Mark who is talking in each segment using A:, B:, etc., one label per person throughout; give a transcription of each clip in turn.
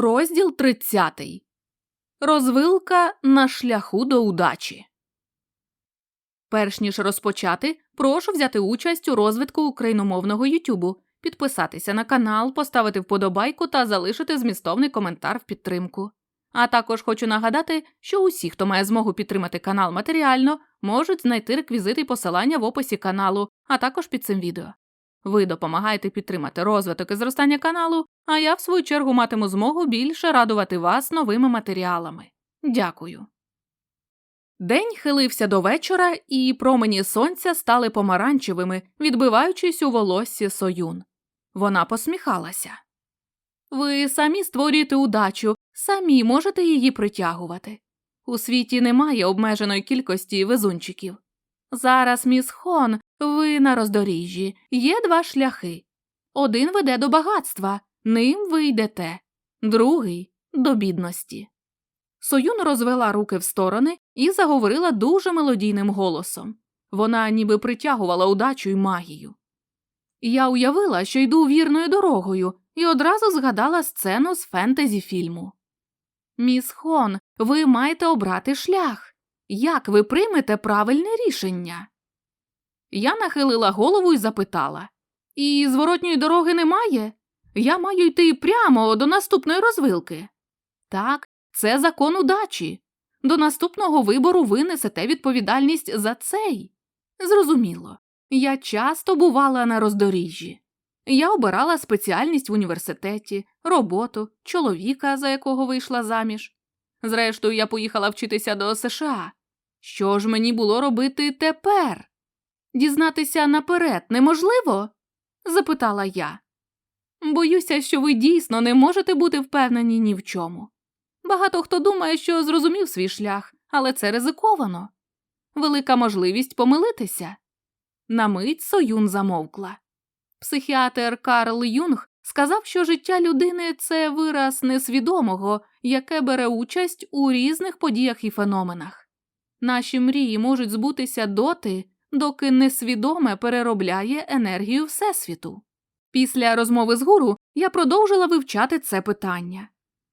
A: Розділ 30. Розвилка на шляху до удачі. Перш ніж розпочати, прошу взяти участь у розвитку україномовного Ютубу, підписатися на канал, поставити вподобайку та залишити змістовний коментар в підтримку. А також хочу нагадати, що усі, хто має змогу підтримати канал матеріально, можуть знайти реквізити і посилання в описі каналу, а також під цим відео. Ви допомагаєте підтримати розвиток і зростання каналу, а я, в свою чергу, матиму змогу більше радувати вас новими матеріалами. Дякую. День хилився до вечора, і промені сонця стали помаранчевими, відбиваючись у волоссі союн. Вона посміхалася. Ви самі створюєте удачу, самі можете її притягувати. У світі немає обмеженої кількості везунчиків. Зараз, міс Хон, ви на роздоріжжі, є два шляхи. Один веде до багатства, ним ви йдете, другий до бідності. Союн розвела руки в сторони і заговорила дуже мелодійним голосом. Вона ніби притягувала удачу й магію. Я уявила, що йду вірною дорогою, і одразу згадала сцену з фентезі фільму. Міс Хон, ви маєте обрати шлях. Як ви приймете правильне рішення? Я нахилила голову і запитала І зворотньої дороги немає? Я маю йти прямо до наступної розвилки. Так, це закон удачі. До наступного вибору ви несете відповідальність за цей. Зрозуміло, я часто бувала на роздоріжжі. Я обирала спеціальність в університеті, роботу, чоловіка, за якого вийшла заміж. Зрештою, я поїхала вчитися до США. Що ж мені було робити тепер? Дізнатися наперед неможливо? запитала я. Боюся, що ви дійсно не можете бути впевнені ні в чому. Багато хто думає, що зрозумів свій шлях, але це ризиковано. Велика можливість помилитися. На мить Союн замовкла. Психіатр Карл Юнг сказав, що життя людини це вираз несвідомого, яке бере участь у різних подіях і феноменах. Наші мрії можуть збутися доти, доки несвідоме переробляє енергію Всесвіту. Після розмови з гуру я продовжила вивчати це питання.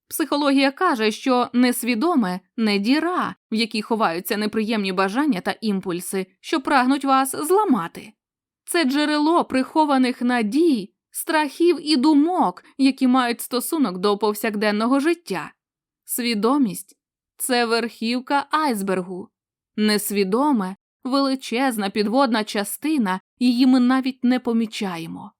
A: Психологія каже, що несвідоме не діра, в якій ховаються неприємні бажання та імпульси, що прагнуть вас зламати. Це джерело прихованих надій, страхів і думок, які мають стосунок до повсякденного життя. Свідомість це верхівка айсбергу, несвідоме величезна підводна частина, її ми навіть не помічаємо.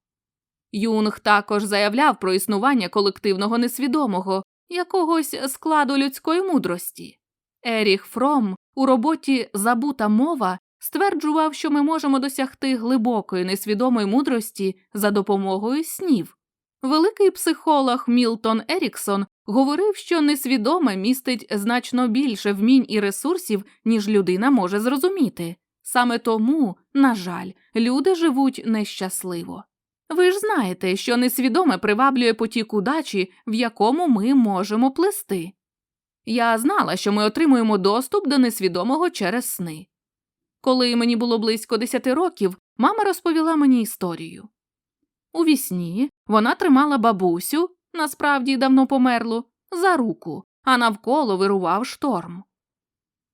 A: Юнг також заявляв про існування колективного несвідомого, якогось складу людської мудрості. Еріх Фром у роботі Забута мова стверджував, що ми можемо досягти глибокої несвідомої мудрості за допомогою снів. Великий психолог Мілтон Еріксон говорив, що несвідоме містить значно більше вмінь і ресурсів, ніж людина може зрозуміти. Саме тому, на жаль, люди живуть нещасливо. Ви ж знаєте, що несвідоме приваблює потік удачі, в якому ми можемо плести. Я знала, що ми отримуємо доступ до несвідомого через сни. Коли мені було близько десяти років, мама розповіла мені історію. У вісні вона тримала бабусю, насправді давно померлу, за руку, а навколо вирував шторм.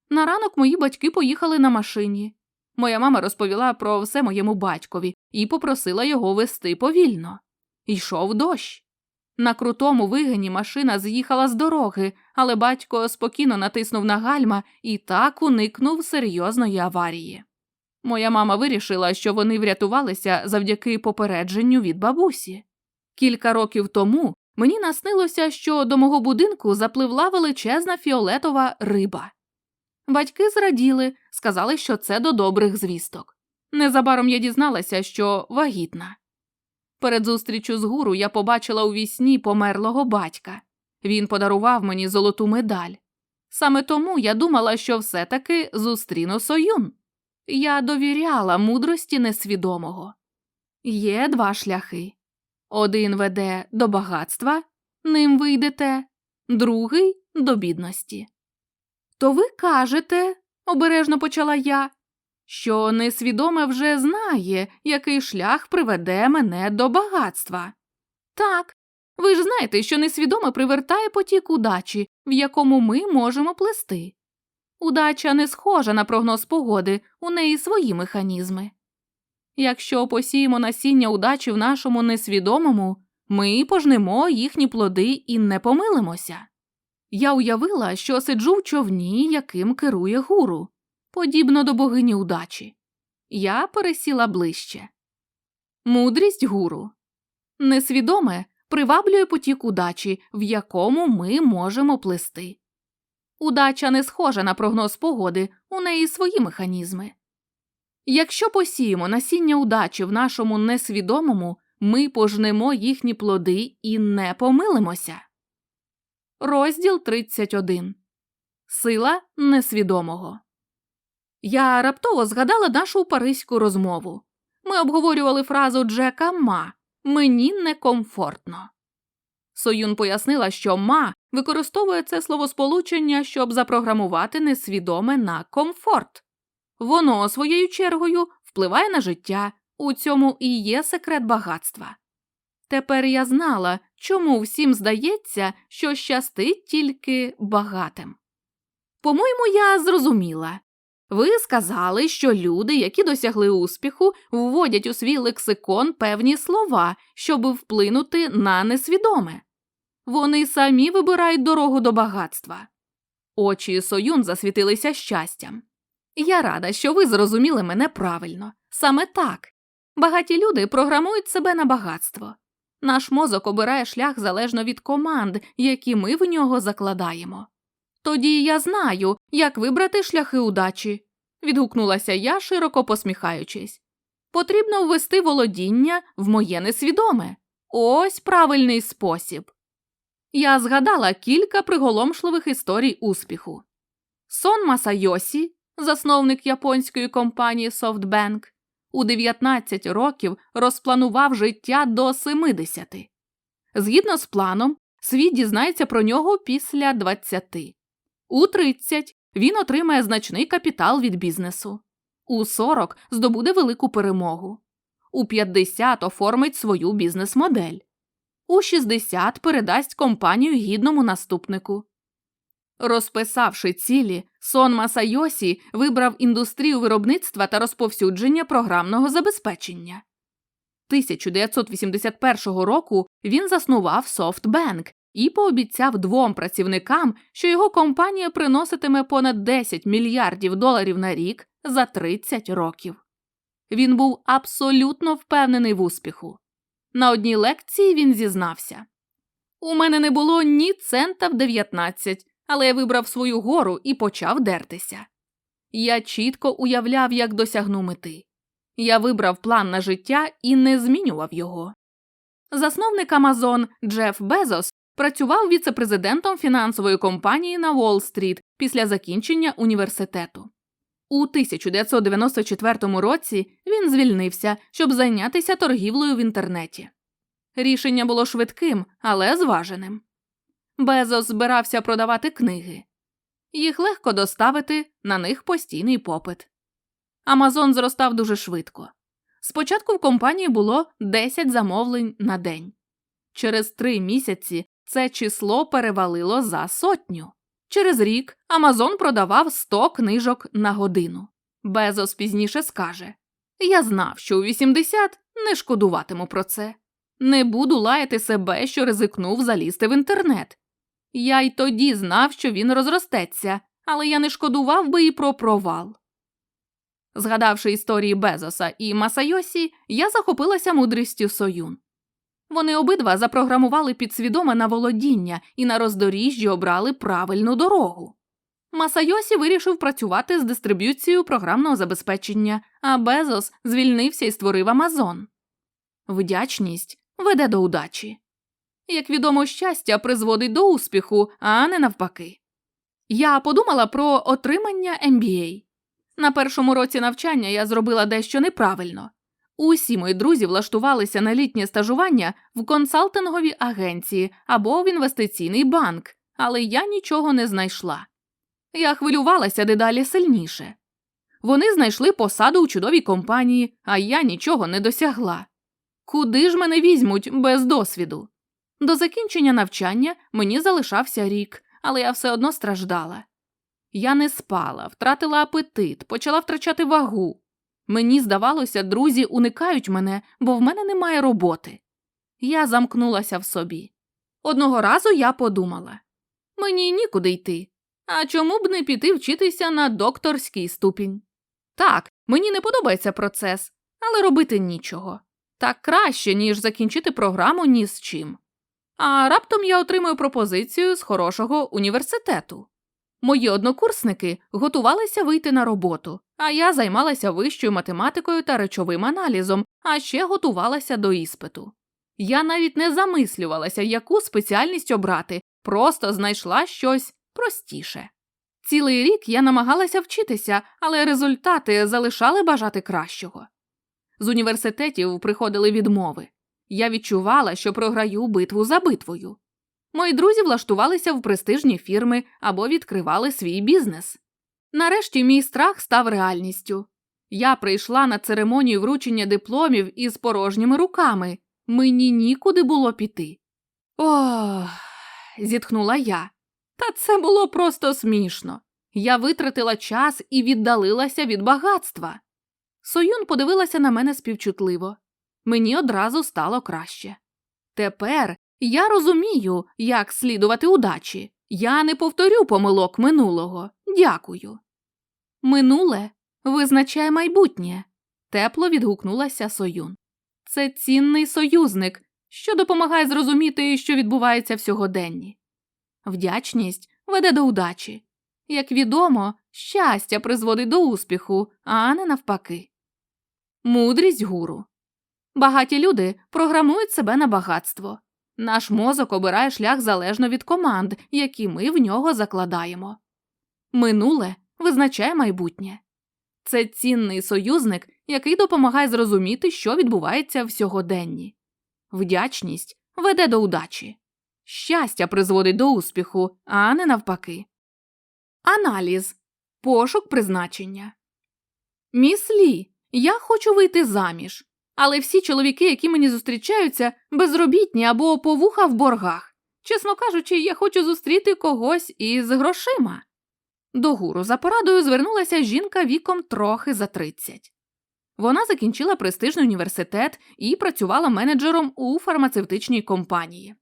A: На ранок мої батьки поїхали на машині. Моя мама розповіла про все моєму батькові і попросила його вести повільно. Йшов дощ. На крутому вигині машина з'їхала з дороги, але батько спокійно натиснув на гальма і так уникнув серйозної аварії. Моя мама вирішила, що вони врятувалися завдяки попередженню від бабусі. Кілька років тому мені наснилося, що до мого будинку запливла величезна фіолетова риба. Батьки зраділи, сказали, що це до добрих звісток. Незабаром я дізналася, що вагітна. Перед зустрічю з гуру я побачила у вісні померлого батька. Він подарував мені золоту медаль. Саме тому я думала, що все таки зустріну союн. Я довіряла мудрості несвідомого. Є два шляхи один веде до багатства, ним ви йдете, другий до бідності. То ви кажете, обережно почала я, що несвідоме вже знає, який шлях приведе мене до багатства. Так, Ви ж знаєте, що несвідоме привертає потік удачі, в якому ми можемо плести. Удача не схожа на прогноз погоди, у неї свої механізми. Якщо посіємо насіння удачі в нашому несвідомому, ми пожнемо їхні плоди і не помилимося. Я уявила, що сиджу в човні, яким керує гуру, подібно до богині удачі. Я пересіла ближче. Мудрість гуру. Несвідоме приваблює потік удачі, в якому ми можемо плисти. Удача не схожа на прогноз погоди, у неї свої механізми. Якщо посіємо насіння удачі в нашому несвідомому, ми пожнемо їхні плоди і не помилимося. Розділ 31. Сила несвідомого. Я раптово згадала нашу паризьку розмову. Ми обговорювали фразу Джека Ма Мені некомфортно. Союн пояснила, що ма використовує це словосполучення, щоб запрограмувати несвідоме на комфорт. Воно, своєю чергою, впливає на життя, у цьому і є секрет багатства. Тепер я знала, чому всім здається, що щастить тільки багатим. По-моєму, я зрозуміла. Ви сказали, що люди, які досягли успіху, вводять у свій лексикон певні слова, щоб вплинути на несвідоме. Вони самі вибирають дорогу до багатства. Очі Союн засвітилися щастям. Я рада, що ви зрозуміли мене правильно. Саме так. Багаті люди програмують себе на багатство. Наш мозок обирає шлях залежно від команд, які ми в нього закладаємо. Тоді я знаю, як вибрати шляхи удачі, відгукнулася я, широко посміхаючись. Потрібно ввести володіння в моє несвідоме. Ось правильний спосіб. Я згадала кілька приголомшливих історій успіху. Сон Масайосі, засновник японської компанії SoftBank, у 19 років розпланував життя до 70. Згідно з планом, світ дізнається про нього після 20. У 30 він отримає значний капітал від бізнесу. У 40 здобуде велику перемогу. У 50 оформить свою бізнес-модель. У 60 передасть компанію гідному наступнику. Розписавши цілі, Сон Масайосі вибрав індустрію виробництва та розповсюдження програмного забезпечення. 1981 року він заснував SoftBank і пообіцяв двом працівникам, що його компанія приноситиме понад 10 мільярдів доларів на рік за 30 років. Він був абсолютно впевнений в успіху. На одній лекції він зізнався У мене не було ні цента в 19, але я вибрав свою гору і почав дертися. Я чітко уявляв, як досягну мети. Я вибрав план на життя і не змінював його. Засновник Амазон Джеф Безос працював віцепрезидентом фінансової компанії на Уолл-стріт після закінчення університету. У 1994 році він звільнився, щоб зайнятися торгівлею в інтернеті. Рішення було швидким, але зваженим. Безос збирався продавати книги. Їх легко доставити, на них постійний попит. Амазон зростав дуже швидко. Спочатку в компанії було 10 замовлень на день. Через три місяці це число перевалило за сотню. Через рік Амазон продавав 100 книжок на годину. Безос пізніше скаже Я знав, що у 80 не шкодуватиму про це. Не буду лаяти себе, що ризикнув залізти в інтернет. Я й тоді знав, що він розростеться, але я не шкодував би і про провал. Згадавши історії Безоса і Масайосі, я захопилася мудрістю Союн. Вони обидва запрограмували підсвідоме на володіння і на роздоріжжі обрали правильну дорогу. Масайосі вирішив працювати з дистриб'юцією програмного забезпечення, а Безос звільнився і створив Амазон. Вдячність веде до удачі. Як відомо, щастя призводить до успіху, а не навпаки. Я подумала про отримання MBA. На першому році навчання я зробила дещо неправильно. Усі мої друзі влаштувалися на літнє стажування в консалтинговій агенції або в інвестиційний банк, але я нічого не знайшла. Я хвилювалася дедалі сильніше. Вони знайшли посаду у чудовій компанії, а я нічого не досягла. Куди ж мене візьмуть без досвіду? До закінчення навчання мені залишався рік, але я все одно страждала. Я не спала, втратила апетит, почала втрачати вагу. Мені здавалося, друзі уникають мене, бо в мене немає роботи. Я замкнулася в собі. Одного разу я подумала мені нікуди йти. А чому б не піти вчитися на докторський ступінь? Так, мені не подобається процес, але робити нічого. Так краще, ніж закінчити програму ні з чим. А раптом я отримую пропозицію з хорошого університету. Мої однокурсники готувалися вийти на роботу, а я займалася вищою математикою та речовим аналізом, а ще готувалася до іспиту. Я навіть не замислювалася, яку спеціальність обрати, просто знайшла щось простіше. Цілий рік я намагалася вчитися, але результати залишали бажати кращого. З університетів приходили відмови. Я відчувала, що програю битву за битвою. Мої друзі влаштувалися в престижні фірми або відкривали свій бізнес. Нарешті мій страх став реальністю. Я прийшла на церемонію вручення дипломів із порожніми руками. Мені нікуди було піти. Ох, зітхнула я. Та це було просто смішно. Я витратила час і віддалилася від багатства. Союн подивилася на мене співчутливо. Мені одразу стало краще. Тепер я розумію, як слідувати удачі. Я не повторю помилок минулого. Дякую. Минуле визначає майбутнє, тепло відгукнулася Союн. Це цінний союзник, що допомагає зрозуміти, що відбувається в сьогоденні. Вдячність веде до удачі. Як відомо, щастя призводить до успіху, а не навпаки. Мудрість гуру. Багаті люди програмують себе на багатство. Наш мозок обирає шлях залежно від команд, які ми в нього закладаємо. Минуле визначає майбутнє. Це цінний союзник, який допомагає зрозуміти, що відбувається в сьогоденні. Вдячність веде до удачі. Щастя призводить до успіху, а не навпаки. Аналіз пошук призначення. Міс Лі, я хочу вийти заміж. Але всі чоловіки, які мені зустрічаються, безробітні або повуха в боргах. Чесно кажучи, я хочу зустріти когось із грошима. До гуру за порадою звернулася жінка віком трохи за 30. Вона закінчила престижний університет і працювала менеджером у фармацевтичній компанії.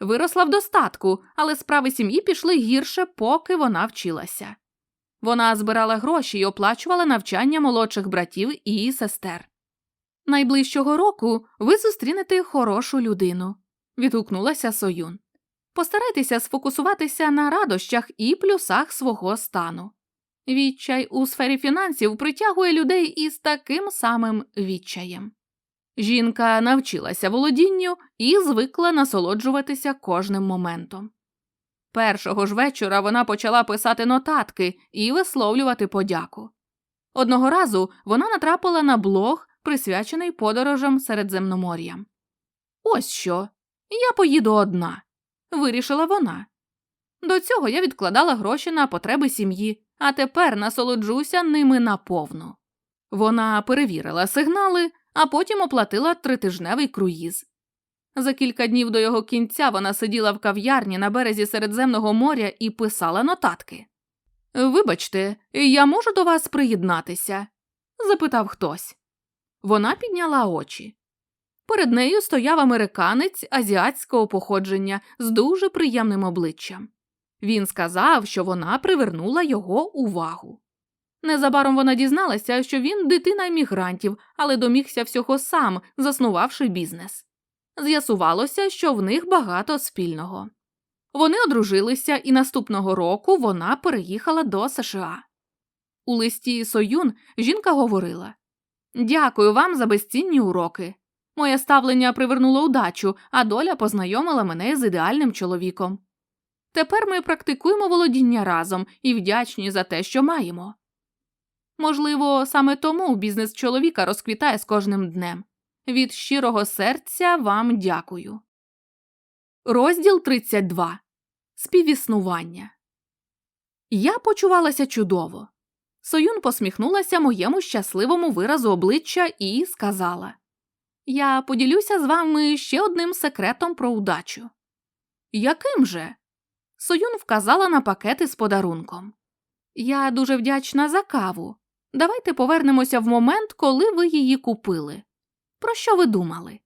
A: Виросла в достатку, але справи сім'ї пішли гірше, поки вона вчилася. Вона збирала гроші і оплачувала навчання молодших братів і сестер. Найближчого року ви зустрінете хорошу людину, відгукнулася Союн. Постарайтеся сфокусуватися на радощах і плюсах свого стану. Відчай у сфері фінансів притягує людей із таким самим відчаєм. Жінка навчилася володінню і звикла насолоджуватися кожним моментом. Першого ж вечора вона почала писати нотатки і висловлювати подяку. Одного разу вона натрапила на блог, присвячений подорожам Середземномор'ям. Ось що, я поїду одна, вирішила вона. До цього я відкладала гроші на потреби сім'ї, а тепер насолоджуся ними наповну. Вона перевірила сигнали, а потім оплатила тритижневий круїз. За кілька днів до його кінця вона сиділа в кав'ярні на березі Середземного моря і писала нотатки. Вибачте, я можу до вас приєднатися? запитав хтось. Вона підняла очі. Перед нею стояв американець азіатського походження з дуже приємним обличчям. Він сказав, що вона привернула його увагу. Незабаром вона дізналася, що він дитина іммігрантів, але домігся всього сам, заснувавши бізнес. З'ясувалося, що в них багато спільного. Вони одружилися, і наступного року вона переїхала до США. У листі Союн жінка говорила Дякую вам за безцінні уроки. Моє ставлення привернуло удачу, а доля познайомила мене з ідеальним чоловіком. Тепер ми практикуємо володіння разом і вдячні за те, що маємо. Можливо, саме тому бізнес чоловіка розквітає з кожним днем. Від щирого серця вам дякую. Розділ 32. Співіснування. Я почувалася чудово. Союн посміхнулася моєму щасливому виразу обличчя і сказала Я поділюся з вами ще одним секретом про удачу. Яким же? Союн вказала на пакети з подарунком. Я дуже вдячна за каву. Давайте повернемося в момент, коли ви її купили. Про що ви думали?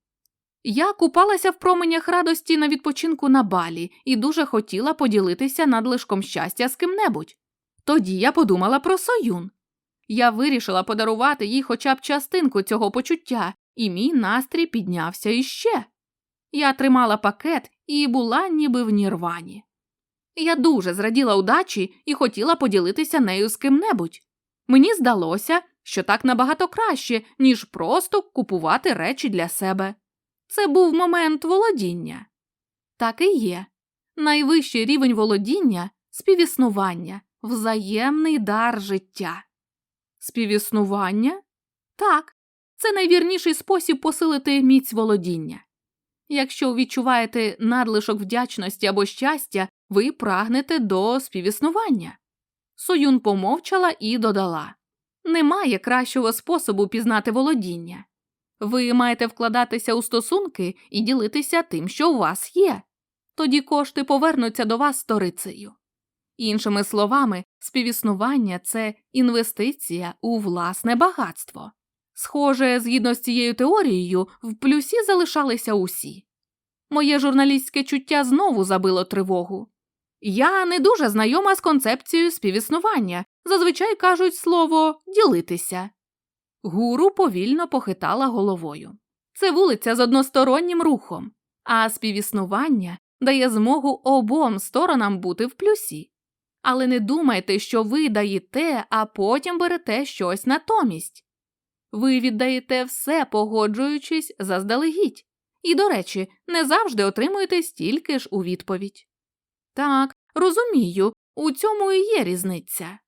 A: Я купалася в променях радості на відпочинку на балі і дуже хотіла поділитися надлишком щастя з ким-небудь. Тоді я подумала про Союн. Я вирішила подарувати їй хоча б частинку цього почуття, і мій настрій піднявся іще. Я тримала пакет і була ніби в нірвані. Я дуже зраділа удачі і хотіла поділитися нею з ким-небудь. Мені здалося, що так набагато краще, ніж просто купувати речі для себе. Це був момент володіння. Так і є. Найвищий рівень володіння співіснування, взаємний дар життя. Співіснування? Так, це найвірніший спосіб посилити міць володіння. Якщо відчуваєте надлишок вдячності або щастя, ви прагнете до співіснування. Союн помовчала і додала Немає кращого способу пізнати володіння. Ви маєте вкладатися у стосунки і ділитися тим, що у вас є. Тоді кошти повернуться до вас сторицею. Іншими словами, співіснування це інвестиція у власне багатство. Схоже, згідно з цією теорією, в плюсі залишалися усі. Моє журналістське чуття знову забило тривогу. Я не дуже знайома з концепцією співіснування, зазвичай кажуть слово ділитися. Гуру повільно похитала головою. Це вулиця з одностороннім рухом, а співіснування дає змогу обом сторонам бути в плюсі. Але не думайте, що ви даєте, а потім берете щось натомість. Ви віддаєте все, погоджуючись заздалегідь, і, до речі, не завжди отримуєте стільки ж у відповідь. Так, розумію, у цьому і є різниця.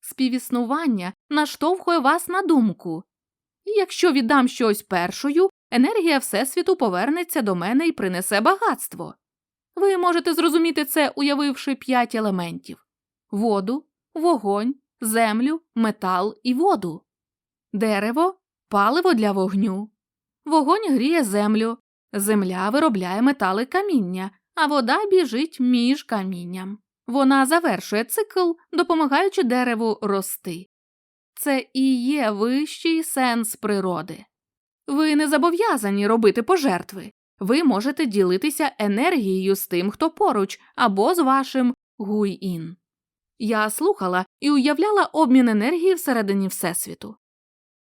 A: Співіснування наштовхує вас на думку. Якщо віддам щось першою, енергія Всесвіту повернеться до мене і принесе багатство. Ви можете зрозуміти це, уявивши п'ять елементів воду, вогонь, землю, метал і воду, дерево паливо для вогню, вогонь гріє землю, земля виробляє метали каміння, а вода біжить між камінням. Вона завершує цикл, допомагаючи дереву рости. Це і є вищий сенс природи. Ви не зобов'язані робити пожертви. Ви можете ділитися енергією з тим, хто поруч, або з вашим гуй-ін. Я слухала і уявляла обмін енергії всередині Всесвіту.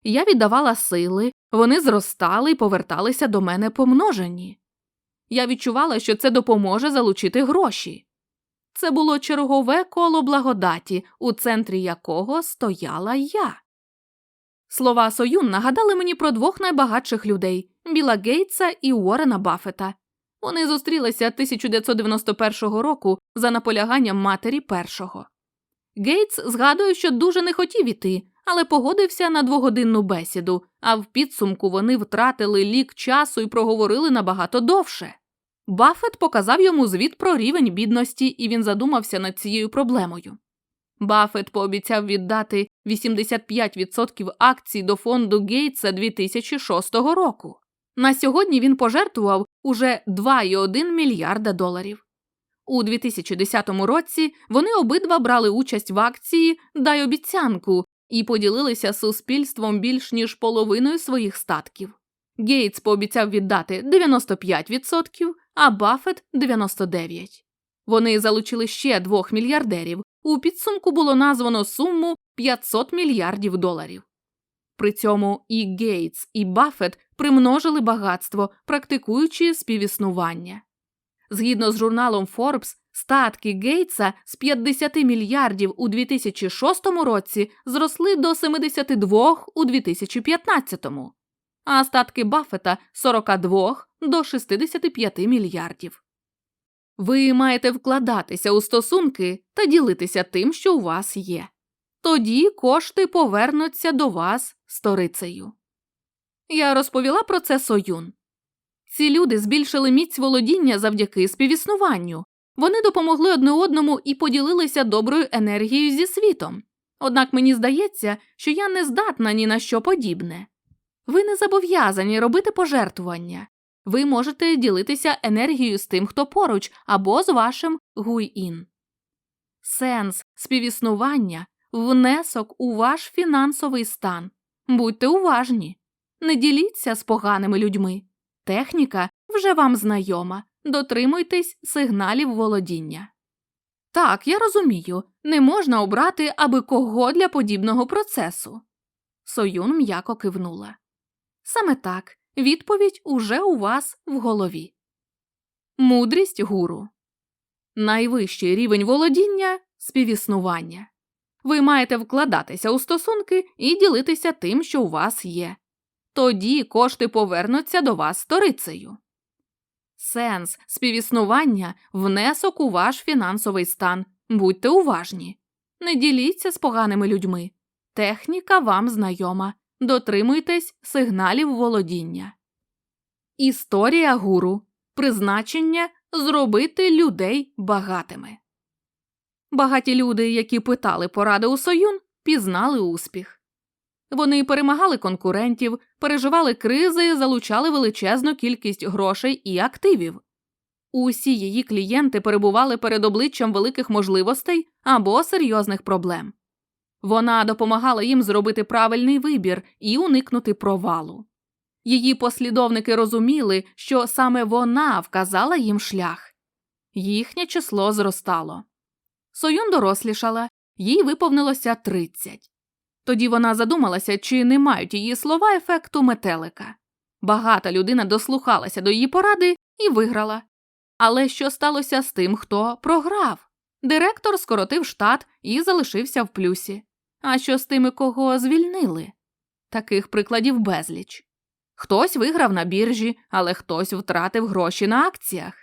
A: Я віддавала сили, вони зростали і поверталися до мене помножені. Я відчувала, що це допоможе залучити гроші. Це було чергове коло благодаті, у центрі якого стояла я. Слова Союн нагадали мені про двох найбагатших людей Біла Гейтса і Уоррена Баффета. Вони зустрілися 1991 року за наполяганням матері першого. Гейтс згадує, що дуже не хотів іти, але погодився на двогодинну бесіду, а в підсумку вони втратили лік часу і проговорили набагато довше. Баффет показав йому звіт про рівень бідності, і він задумався над цією проблемою. Баффет пообіцяв віддати 85% акцій до фонду Гейтса 2006 року. На сьогодні він пожертвував уже 2,1 мільярда доларів. У 2010 році вони обидва брали участь в акції Дай обіцянку і поділилися з суспільством більш ніж половиною своїх статків. Гейтс пообіцяв віддати 95%, а Баффет 99%. Вони залучили ще двох мільярдерів. У підсумку було названо суму 500 мільярдів доларів. При цьому і Гейтс, і Баффет примножили багатство, практикуючи співіснування. Згідно з журналом Forbes, статки Гейтса з 50 мільярдів у 2006 році зросли до 72 у 2015, а статки Баффета – 42 до 65 мільярдів. Ви маєте вкладатися у стосунки та ділитися тим, що у вас є. Тоді кошти повернуться до вас сторицею. Я розповіла про це Союн. Ці люди збільшили міць володіння завдяки співіснуванню. Вони допомогли одне одному і поділилися доброю енергією зі світом. Однак мені здається, що я не здатна ні на що подібне. Ви не зобов'язані робити пожертвування. Ви можете ділитися енергією з тим, хто поруч, або з вашим гуй-ін. Сенс співіснування внесок у ваш фінансовий стан. Будьте уважні. Не діліться з поганими людьми. Техніка вже вам знайома. Дотримуйтесь сигналів володіння. Так, я розумію, не можна обрати аби кого для подібного процесу. Союн м'яко кивнула. Саме так, відповідь уже у вас в голові. Мудрість гуру. Найвищий рівень володіння співіснування. Ви маєте вкладатися у стосунки і ділитися тим, що у вас є. Тоді кошти повернуться до вас сторицею. Сенс співіснування внесок у ваш фінансовий стан. Будьте уважні. Не діліться з поганими людьми. Техніка вам знайома. Дотримуйтесь сигналів володіння. Історія гуру. Призначення зробити людей багатими. Багаті люди, які питали поради у Союн, пізнали успіх. Вони перемагали конкурентів, переживали кризи, залучали величезну кількість грошей і активів. Усі її клієнти перебували перед обличчям великих можливостей або серйозних проблем. Вона допомагала їм зробити правильний вибір і уникнути провалу. Її послідовники розуміли, що саме вона вказала їм шлях. Їхнє число зростало. Союн дорослішала, їй виповнилося 30. Тоді вона задумалася, чи не мають її слова ефекту метелика. Багата людина дослухалася до її поради і виграла. Але що сталося з тим, хто програв? Директор скоротив штат і залишився в плюсі. А що з тими, кого звільнили? Таких прикладів безліч. Хтось виграв на біржі, але хтось втратив гроші на акціях.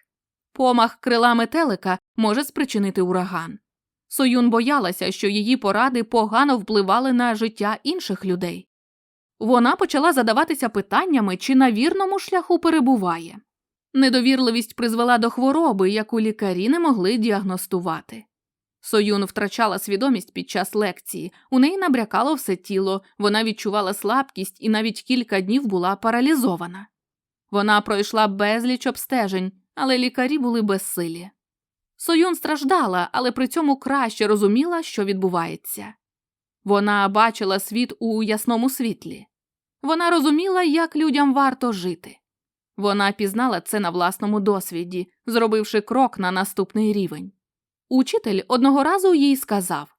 A: Помах крила метелика може спричинити ураган. Союн боялася, що її поради погано впливали на життя інших людей. Вона почала задаватися питаннями, чи на вірному шляху перебуває. Недовірливість призвела до хвороби, яку лікарі не могли діагностувати. Союн втрачала свідомість під час лекції, у неї набрякало все тіло, вона відчувала слабкість і навіть кілька днів була паралізована. Вона пройшла безліч обстежень, але лікарі були безсилі. Союн страждала, але при цьому краще розуміла, що відбувається. Вона бачила світ у ясному світлі. Вона розуміла, як людям варто жити. Вона пізнала це на власному досвіді, зробивши крок на наступний рівень. Учитель одного разу їй сказав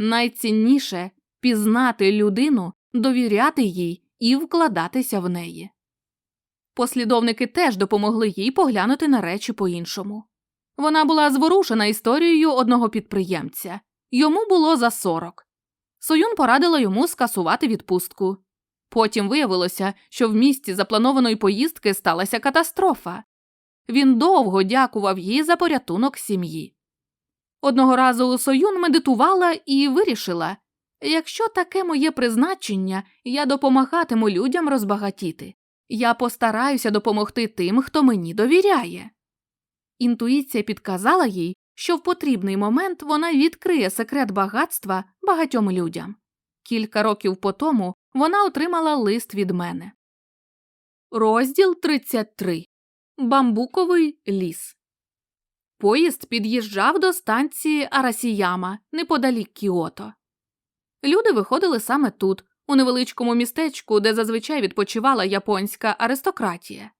A: найцінніше пізнати людину, довіряти їй і вкладатися в неї. Послідовники теж допомогли їй поглянути на речі по іншому. Вона була зворушена історією одного підприємця йому було за 40. Союн порадила йому скасувати відпустку. Потім виявилося, що в місті запланованої поїздки сталася катастрофа. Він довго дякував їй за порятунок сім'ї. Одного разу Союн медитувала і вирішила якщо таке моє призначення, я допомагатиму людям розбагатіти. Я постараюся допомогти тим, хто мені довіряє. Інтуїція підказала їй, що в потрібний момент вона відкриє секрет багатства багатьом людям. Кілька років по тому вона отримала лист від мене. Розділ 33. Бамбуковий ліс. Поїзд під'їжджав до станції Арасіяма неподалік Кіото. Люди виходили саме тут, у невеличкому містечку, де зазвичай відпочивала японська аристократія.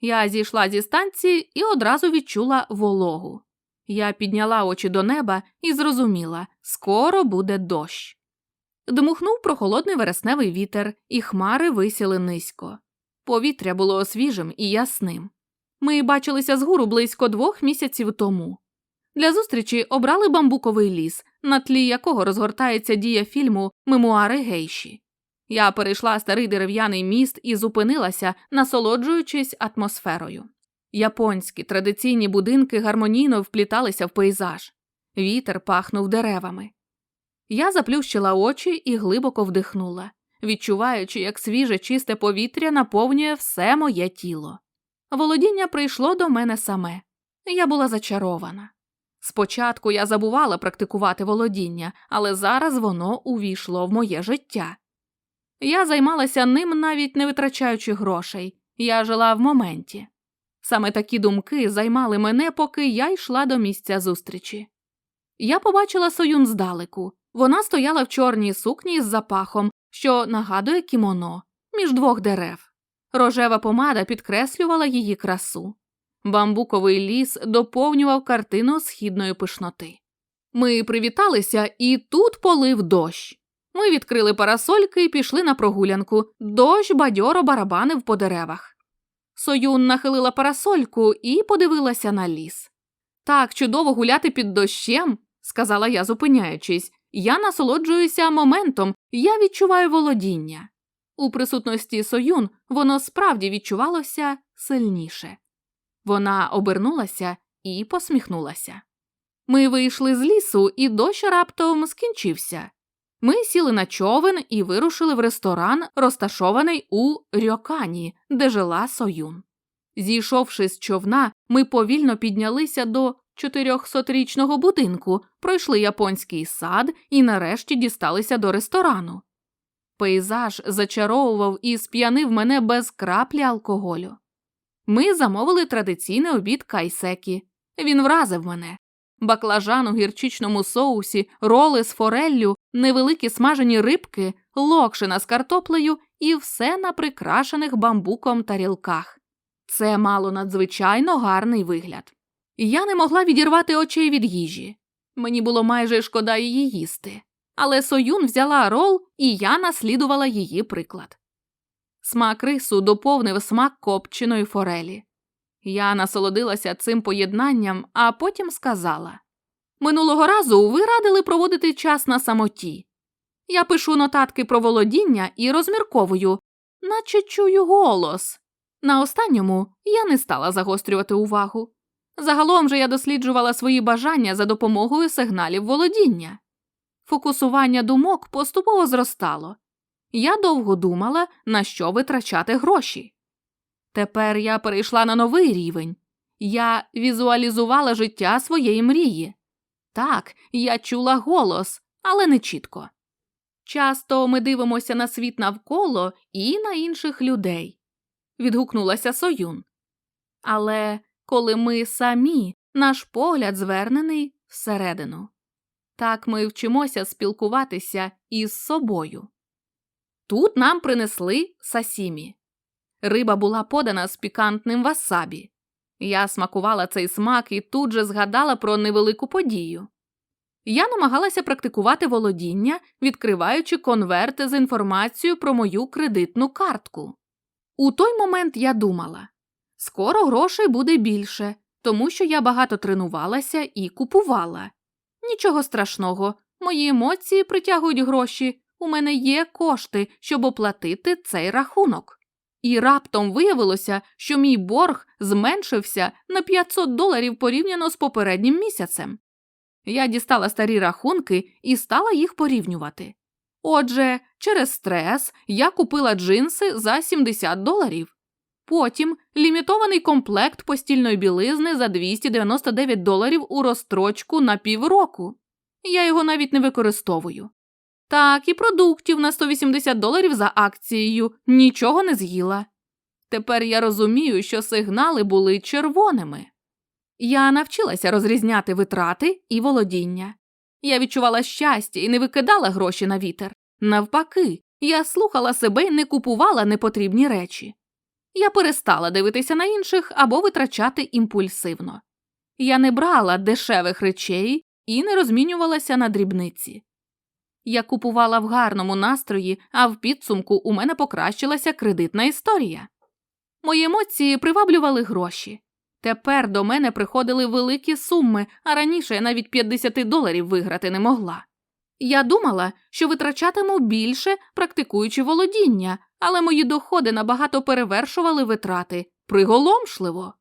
A: Я зійшла зі станції і одразу відчула вологу. Я підняла очі до неба і зрозуміла скоро буде дощ. Дмухнув прохолодний вересневий вітер, і хмари висіли низько. Повітря було свіжим і ясним. Ми бачилися з гуру близько двох місяців тому. Для зустрічі обрали бамбуковий ліс, на тлі якого розгортається дія фільму Мемуари гейші. Я перейшла старий дерев'яний міст і зупинилася, насолоджуючись атмосферою. Японські традиційні будинки гармонійно впліталися в пейзаж, вітер пахнув деревами. Я заплющила очі і глибоко вдихнула, відчуваючи, як свіже чисте повітря наповнює все моє тіло. Володіння прийшло до мене саме. Я була зачарована. Спочатку я забувала практикувати володіння, але зараз воно увійшло в моє життя. Я займалася ним, навіть не витрачаючи грошей. Я жила в моменті. Саме такі думки займали мене, поки я йшла до місця зустрічі. Я побачила Союн здалеку. Вона стояла в чорній сукні з запахом, що нагадує кімоно, між двох дерев. Рожева помада підкреслювала її красу. Бамбуковий ліс доповнював картину східної пишноти. Ми привіталися, і тут полив дощ. Ми відкрили парасольки і пішли на прогулянку. Дощ бадьоро барабанив по деревах. Союн нахилила парасольку і подивилася на ліс. Так чудово гуляти під дощем, сказала я, зупиняючись. Я насолоджуюся моментом, я відчуваю володіння. У присутності Союн воно справді відчувалося сильніше. Вона обернулася і посміхнулася. Ми вийшли з лісу, і дощ раптом скінчився. Ми сіли на човен і вирушили в ресторан, розташований у Рьокані, де жила Союн. Зійшовши з човна, ми повільно піднялися до 400-річного будинку, пройшли японський сад і нарешті дісталися до ресторану. Пейзаж зачаровував і сп'янив мене без краплі алкоголю. Ми замовили традиційний обід кайсекі. Він вразив мене. Баклажан у гірчичному соусі, роли з фореллю, невеликі смажені рибки, локшина з картоплею і все на прикрашених бамбуком тарілках. Це мало надзвичайно гарний вигляд. Я не могла відірвати очей від їжі. Мені було майже шкода її їсти. Але Союн взяла рол, і я наслідувала її приклад. Смак рису доповнив смак копченої форелі. Я насолодилася цим поєднанням, а потім сказала Минулого разу ви радили проводити час на самоті. Я пишу нотатки про володіння і розмірковую, наче чую голос. На останньому я не стала загострювати увагу. Загалом же я досліджувала свої бажання за допомогою сигналів володіння. Фокусування думок поступово зростало. Я довго думала, на що витрачати гроші. Тепер я перейшла на новий рівень. Я візуалізувала життя своєї мрії. Так, я чула голос, але не чітко. Часто ми дивимося на світ навколо і на інших людей, відгукнулася Союн. Але коли ми самі, наш погляд звернений всередину. Так ми вчимося спілкуватися із собою. Тут нам принесли сасімі. Риба була подана з пікантним васабі. Я смакувала цей смак і тут же згадала про невелику подію. Я намагалася практикувати володіння, відкриваючи конверти з інформацією про мою кредитну картку. У той момент я думала скоро грошей буде більше, тому що я багато тренувалася і купувала. Нічого страшного, мої емоції притягують гроші, у мене є кошти, щоб оплатити цей рахунок. І раптом виявилося, що мій борг зменшився на 500 доларів порівняно з попереднім місяцем. Я дістала старі рахунки і стала їх порівнювати. Отже, через стрес я купила джинси за 70 доларів. Потім лімітований комплект постільної білизни за 299 доларів у розстрочку на півроку. Я його навіть не використовую. Так, і продуктів на 180 доларів за акцією нічого не з'їла. Тепер я розумію, що сигнали були червоними. Я навчилася розрізняти витрати і володіння. Я відчувала щастя і не викидала гроші на вітер. Навпаки, я слухала себе і не купувала непотрібні речі. Я перестала дивитися на інших або витрачати імпульсивно. Я не брала дешевих речей і не розмінювалася на дрібниці. Я купувала в гарному настрої, а в підсумку у мене покращилася кредитна історія. Мої емоції приваблювали гроші. Тепер до мене приходили великі суми, а раніше я навіть 50 доларів виграти не могла. Я думала, що витрачатиму більше, практикуючи володіння, але мої доходи набагато перевершували витрати приголомшливо.